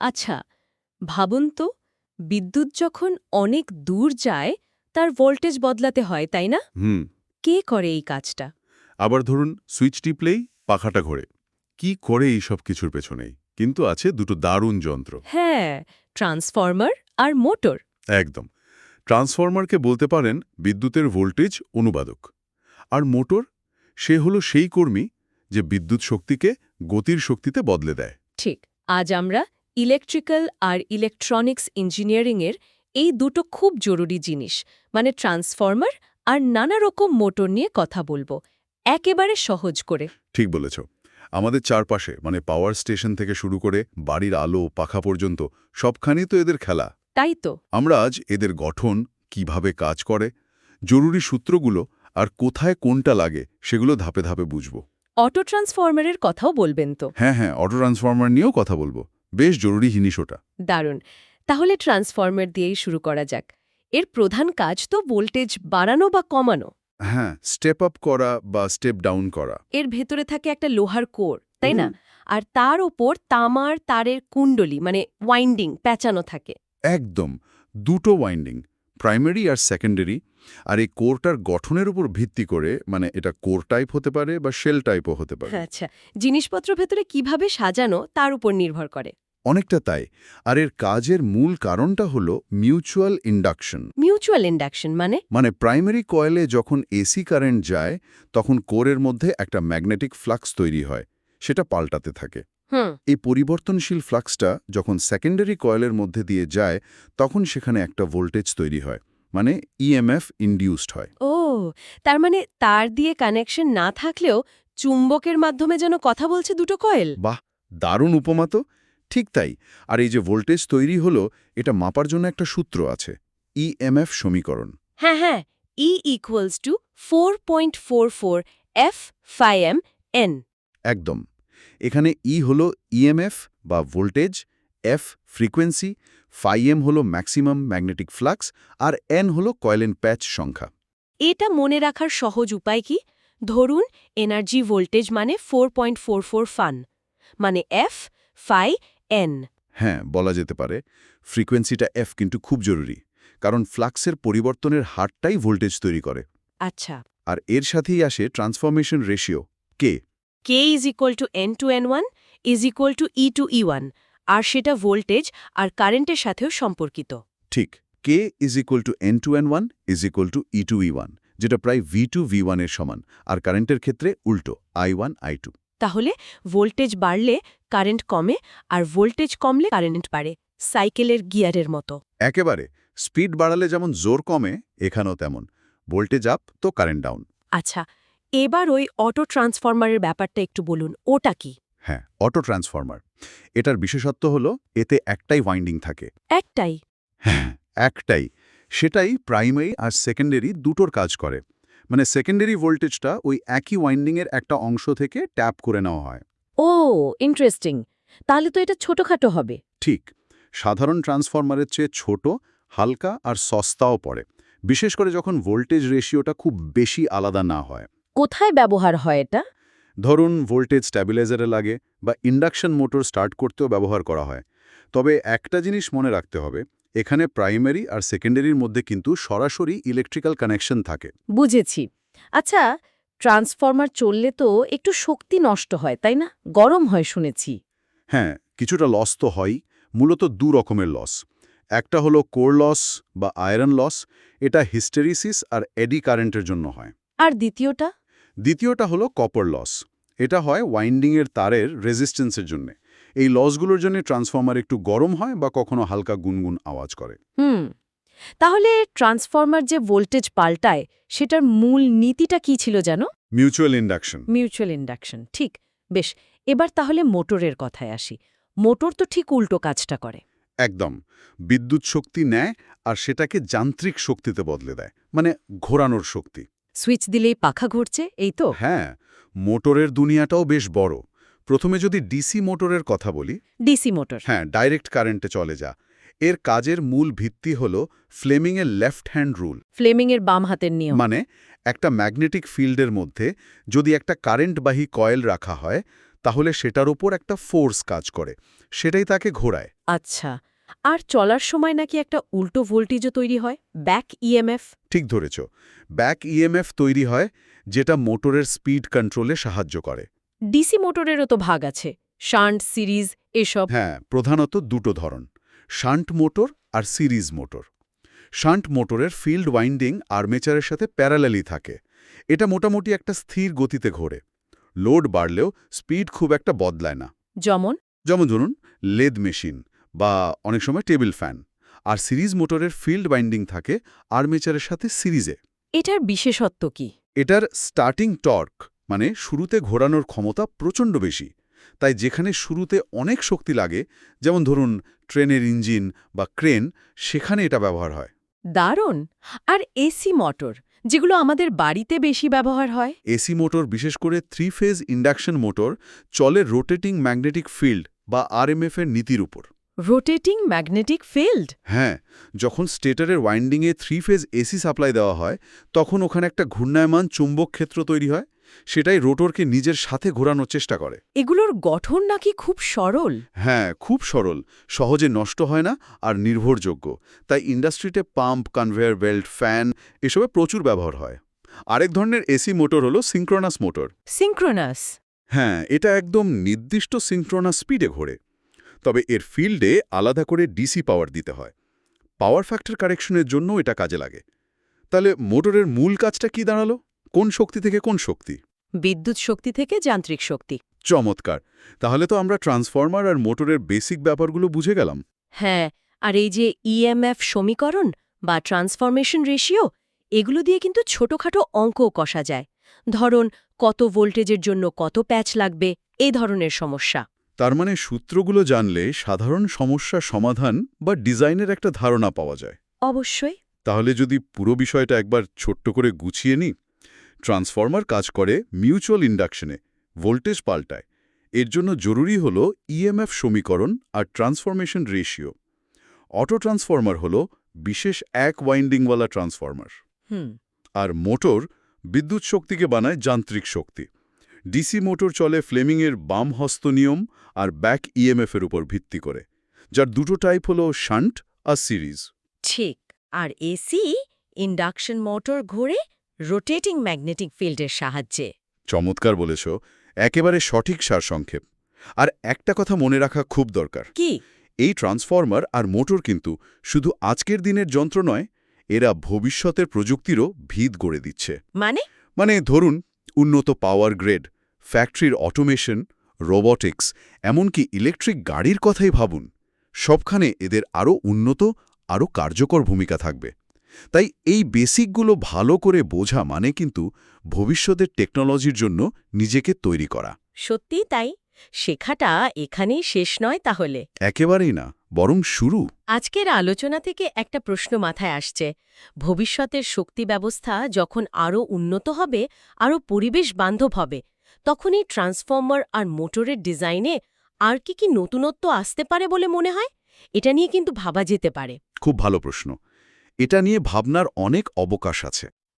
আচ্ছা ভাবুন তো বিদ্যুৎ যখন অনেক দূর যায় তার ভোল্টেজ বদলাতে হয় তাই না? হুম। কে করে এই কাজটা? আবার ধরুন সুইচ টিপলেই পাখাটা ঘোরে। কি করে এই সব কিছুর পেছনেই কিন্তু আছে দুটো দারুণ যন্ত্র। হ্যাঁ ট্রান্সফর্মার আর মোটর একদম। ট্রান্সফরমারকে বলতে পারেন বিদ্যুতের ভোল্টেজ অনুবাদক। আর মোটর সে হলো সেই কর্মী যে বিদ্যুৎ শক্তিকে গতির শক্তিতে বদলে দেয়। ঠিক আজ আমরা ইলেকট্রিক্যাল আর ইলেকট্রনিক্স ইঞ্জিনিয়ারিংয়ের এই দুটো খুব জরুরি জিনিস মানে ট্রান্সফর্মার আর নানা রকম মোটর নিয়ে কথা বলব একেবারে সহজ করে। ঠিক বলেছ। আমাদের চারপাশে মানে পাওয়ার স্টেশন থেকে শুরু করে বাড়ির আলো পাখা পর্যন্ত সবখানেই তো এদের খেলা। তাই তো। আমরা আজ এদের গঠন কীভাবে কাজ করে জরুরি সূত্রগুলো আর কোথায় কোনটা লাগে সেগুলো ধাপে ধাপে বুঝব। অটো ট্রান্সফর্মারের কথাও বলবেন তো? হ্যাঁ হ্যাঁ অটো ট্রান্সফর্মার নিয়েও কথা বলব। বেশ জরুরি জিনিস ওটা। দারুণ। তাহলে ট্রান্সফর্মার দিয়েই শুরু করা যাক। এর প্রধান কাজ তো ভোল্টেজ বাড়ানো বা কমানো। হ্যাঁ স্টেপ আপ করা বা স্টেপ ডাউন করা। এর ভেতরে থাকে একটা লোহার কোর তাই না? আর তার ওপর তামার তারের কুণ্ডলি মানে ওয়াইন্ডিং প্যাঁচানো থাকে। একদম। দুটো ওয়াইন্ডিং প্রাইমারি আর সেকেন্ডারি আর এই কোরটার গঠনের উপর ভিত্তি করে মানে এটা কোর টাইপ হতে পারে বা শেল টাইপও হতে পারে। আচ্ছা জিনিসপত্র ভেতরে কীভাবে সাজানো তার উপর নির্ভর করে? অনেকটা তাই। আর এর কাজের মূল কারণটা হলো মিউচুয়াল ইন্ডাকশন। মিউচুয়াল ইন্ডাকশন মানে? মানে প্রাইমারি কয়েলে যখন এসি কারেন্ট যায় তখন কোরের মধ্যে একটা ম্যাগনেটিক ফ্লাক্স তৈরি হয় সেটা পাল্টাতে থাকে। এই পরিবর্তনশীল ফ্লাক্সটা যখন সেকেন্ডারি কয়েলের মধ্যে দিয়ে যায় তখন সেখানে একটা ভোল্টেজ তৈরি হয়। মানে ইএমএফ ইন্ডিউসড হয়। ও তার মানে তার দিয়ে কানেকশন না থাকলেও চুম্বকের মাধ্যমে যেন কথা বলছে দুটো কয়েল বাহ দারুণ উপমা তো। ঠিক তাই। আর এই যে ভোল্টেজ তৈরি হলো এটা মাপার জন্য একটা সূত্র আছে ইএমএফ সমীকরণ। হ্যাঁ হ্যাঁ E equals to four point four four f phi m n একদম। এখানে ই হলো ইএমএফ বা ভোল্টেজ এফ ফ্রিকোয়েন্সি ফাইএম হল ম্যাক্সিমাম ম্যাগনেটিক ফ্লাক্স আর এন হল কয়েলেন প্যাচ সংখ্যা। এটা মনে রাখার সহজ উপায় কি? ধরুন এনার্জি ভোল্টেজ মানে ফোর পয়েন্ট ফোর ফোর ফান মানে এফ ফাই এন। হ্যাঁ বলা যেতে পারে। ফ্রিকোয়েন্সিটা এফ কিন্তু খুব জরুরি কারণ ফ্লাক্সের পরিবর্তনের হারটাই ভোল্টেজ তৈরি করে। আচ্ছা। আর এর সাথেই আসে transformation ratio K. K is equal to n two n one is equal to E two E one আর সেটা ভোল্টেজ আর কারেন্টের সাথেও সম্পর্কিত। ঠিক। K is equal to n two n one is equal to E two E one যেটা প্রায় V two V ওয়ানের সমান আর কারেন্টের ক্ষেত্রে উল্টো আই ওয়ান আই টু তাহলে ভোল্টেজ বাড়লে কারেন্ট কমে আর ভোল্টেজ কমলে কারেন্ট বাড়ে সাইকেলের গিয়ারের মতো। একেবারে। স্পিড বাড়ালে যেমন জোর কমে এখানেও তেমন। ভোল্টেজ আপ তো কারেন্ট ডাউন আচ্ছা এবার ওই অটো ট্রান্সফরমারের ব্যাপারটা একটু বলুন ওটা কি? হ্যাঁ অটো ট্রান্সফরমার এটার বিশেষত্ব হলো এতে একটাই ওয়াইন্ডিং থাকে। একটাই। হ্যাঁ একটাই। সেটাই প্রাইমারি আর সেকেন্ডারি দুটোর কাজ করে। মানে সেকেন্ডারি ভোল্টেজটা ওই একই ওয়াইন্ডিংয়ের একটা অংশ থেকে ট্যাপ করে নেওয়া হয়। ও ইন্টারেস্টিং তাহলে তো এটা ছোটখাটো হবে। ঠিক। সাধারণ ট্রান্সফরমারের চেয়ে ছোট হালকা আর সস্তাও পড়ে। বিশেষ করে যখন ভোল্টেজ রেশিওটা খুব বেশি আলাদা না হয়। কোথায় ব্যবহার হয় এটা? ধরুন ভোল্টেজ স্ট্যাবিলাইজারে লাগে বা ইন্ডাকশন মোটর স্টার্ট করতেও ব্যবহার করা হয়। তবে একটা জিনিস মনে রাখতে হবে এখানে প্রাইমারি আর সেকেন্ডারির মধ্যে কিন্তু সরাসরি ইলেকট্রিক্যাল কানেকশন থাকে। বুঝেছি। আচ্ছা ট্রান্সফর্মার চললে তো একটু শক্তি নষ্ট হয় তাই না? গরম হয় শুনেছি। হ্যাঁ কিছুটা লস তো হয়ই মূলত দু রকমের লস একটা হলো কোর লস বা আয়রন লস এটা হিস্টেরিসিস আর এডি কারেন্টের জন্য হয়। আর দ্বিতীয়টা? দ্বিতীয়টা হলো কপার লস এটা হয় ওয়াইন্ডিংয়ের তারের রেজিস্ট্যান্সের জন্য। এই লসগুলোর জন্য ট্রান্সফর্মার একটু গরম হয় বা কখনো হালকা গুনগুন আওয়াজ করে। হুম তাহলে ট্রান্সফরমার যে ভোল্টেজ পাল্টায় সেটার মূল নীতিটা কি ছিল জানো? মিউচুয়াল ইন্ডাকশন মিউচুয়াল ইন্ডাকশন ঠিক। বেশ এবার তাহলে মোটরের কথায় আসি। মোটর তো ঠিক উল্টো কাজটা করে। একদম। বিদ্যুৎ শক্তি নেয় আর সেটাকে যান্ত্রিক শক্তিতে বদলে দেয়। মানে ঘোরানোর শক্তি। সুইচ দিলেই পাখা ঘুরছে এই তো? হ্যাঁ মোটরের দুনিয়াটাও বেশ বড়। প্রথমে যদি ডিসি মোটরের কথা বলি। DC motor. হ্যাঁ ডাইরেক্ট কারেন্টে চলে যা। এর কাজের মূল ভিত্তি হল ফ্লেমিংয়ের লেফট হ্যান্ড রুল। ফ্লেমিংয়ের বাম হাতের নিয়ম। মানে একটা ম্যাগনেটিক ফিল্ডের মধ্যে যদি একটা কারেন্টবাহী কয়েল রাখা হয় তাহলে সেটার ওপর একটা ফোর্স কাজ করে। সেটাই তাকে ঘোরায়। আচ্ছা আর চলার সময় নাকি একটা উল্টো ভোল্টেজও তৈরি হয় ব্যাক ইএমএফ ঠিক ধরেছ। ব্যাক ইএমএফ তৈরি হয় যেটা মোটরের স্পিড কন্ট্রোলে সাহায্য করে। ডিসি মোটরেরও তো ভাগ আছে শান্ট সিরিজ এসব। হ্যাঁ প্রধানত দুটো ধরন শান্ট মোটর আর সিরিজ মোটর। শান্ট মোটরের ফিল্ড ওয়াইন্ডিং আর্মেচারের সাথে প্যারালালি থাকে। এটা মোটামুটি একটা স্থির গতিতে ঘোরে। লোড বাড়লেও স্পিড খুব একটা বদলায় না। যেমন? যেমন ধরুন লেদ মেশিন। বা অনেক সময় টেবিল ফ্যান। আর সিরিজ মোটরের ফিল্ড বাইন্ডিং থাকে আর্মেচারের সাথে সিরিজে। এটার বিশেষত্ব কি? এটার স্টার্টিং টর্ক মানে শুরুতে ঘোরানোর ক্ষমতা প্রচণ্ড বেশি। তাই যেখানে শুরুতে অনেক শক্তি লাগে যেমন ধরুন ট্রেনের ইঞ্জিন বা ক্রেন সেখানে এটা ব্যবহার হয়। দারুণ! আর এসি মোটর যেগুলো আমাদের বাড়িতে বেশি ব্যবহার হয়? এসি মোটর বিশেষ করে থ্রি ফেজ ইন্ডাকশন মোটর চলে রোটেটিং ম্যাগনেটিক ফিল্ড বা আরএমএফ এর নীতির উপর। রোটেটিং ম্যাগনেটিক ফিল্ড হ্যাঁ যখন স্টেটারের ওয়াইন্ডিংয়ে থ্রি ফেজ এসি সাপ্লাই দেওয়া হয় তখন ওখানে একটা ঘূর্ণায়মান চুম্বক ক্ষেত্র তৈরি হয় সেটাই রোটরকে নিজের সাথে ঘোরানোর চেষ্টা করে। এগুলোর গঠন নাকি খুব সরল? হ্যাঁ খুব সরল সহজে নষ্ট হয় না আর নির্ভরযোগ্য তাই ইন্ডাস্ট্রিতে পাম্প কনভেয়ার বেল্ট ফ্যান এসবে প্রচুর ব্যবহার হয়। আরেক ধরনের এসি মোটর হলো সিঙ্ক্রোনাস মোটর সিঙ্ক্রোনাস হ্যাঁ এটা একদম নির্দিষ্ট সিঙ্ক্রোনাস স্পিডে ঘোরে। তবে এর ফিল্ডে আলাদা করে ডিসি পাওয়ার দিতে হয়। পাওয়ার ফ্যাক্টর কারেকশনের জন্য এটা কাজে লাগে। তাহলে মোটরের মূল কাজটা কি দাঁড়াল? কোন শক্তি থেকে কোন শক্তি? বিদ্যুৎ শক্তি থেকে যান্ত্রিক শক্তি। চমৎকার। তাহলে তো আমরা ট্রান্সফর্মার আর মোটরের বেসিক ব্যাপারগুলো বুঝে গেলাম। হ্যাঁ আর এই যে ইএমএফ সমীকরণ বা ট্রান্সফরমেশন রেশিও এগুলো দিয়ে কিন্তু ছোটখাটো অঙ্কও কষা যায়। ধরুন কত ভোল্টেজের জন্য কত প্যাচ লাগবে? এ ধরনের সমস্যা। তার মানে সূত্রগুলো জানলে সাধারণ সমস্যা সমাধান বা ডিজাইনের একটা ধারণা পাওয়া যায়। অবশ্যই। তাহলে যদি পুরো বিষয়টা একবার ছোট্ট করে গুছিয়ে নিই ট্রান্সফর্মার কাজ করে মিউচুয়াল ইন্ডাকশনে ভোল্টেজ পাল্টায়। এর জন্য জরুরি হল ইএমএফ সমীকরণ আর ট্রান্সফরমেশন রেশিও। অটো ট্রান্সফর্মার হল বিশেষ এক ওয়াইন্ডিংওয়ালা ট্রান্সফর্মার। হুম। আর মোটর বিদ্যুৎ শক্তিকে বানায় যান্ত্রিক শক্তি। ডিসি মোটর চলে ফ্লেমিংয়ের বাম হস্ত নিয়ম আর ব্যাক ইএমএফের উপর ভিত্তি করে যার দুটো টাইপ হল শান্ট আর সিরিজ। ঠিক আর এসি ইন্ডাকশন মোটর ঘুরে রোটেটিং ম্যাগনেটিক ফিল্ডের সাহায্যে। চমৎকার বলেছ একেবারে সঠিক সারসংক্ষেপ আর একটা কথা মনে রাখা খুব দরকার। কি? এই ট্রান্সফর্মার আর মোটর কিন্তু শুধু আজকের দিনের যন্ত্র নয় এরা ভবিষ্যতের প্রযুক্তিরও ভিত গড়ে দিচ্ছে। মানে? মানে ধরুন উন্নত পাওয়ার গ্রেড, ফ্যাক্টরির অটোমেশন, রোবটিক্স, এমনকি ইলেকট্রিক গাড়ির কথাই ভাবুন। সবখানে এদের আরও উন্নত, আরও কার্যকর ভূমিকা থাকবে। তাই এই বেসিকগুলো ভালো করে বোঝা মানে কিন্তু ভবিষ্যতের টেকনোলজির জন্য নিজেকে তৈরি করা। সত্যি তাই? শেখাটা এখানেই শেষ নয় তাহলে। একেবারেই না বরং শুরু। আজকের আলোচনা থেকে একটা প্রশ্ন মাথায় আসছে। ভবিষ্যতের শক্তি ব্যবস্থা যখন আরও উন্নত হবে আরও পরিবেশ বান্ধব হবে তখন এই ট্রান্সফর্মার আর মোটরের ডিজাইনে আর কি কি নতুনত্ব আসতে পারে বলে মনে হয়? এটা নিয়ে কিন্তু ভাবা যেতে পারে। খুব ভালো প্রশ্ন। এটা নিয়ে ভাবনার অনেক অবকাশ আছে।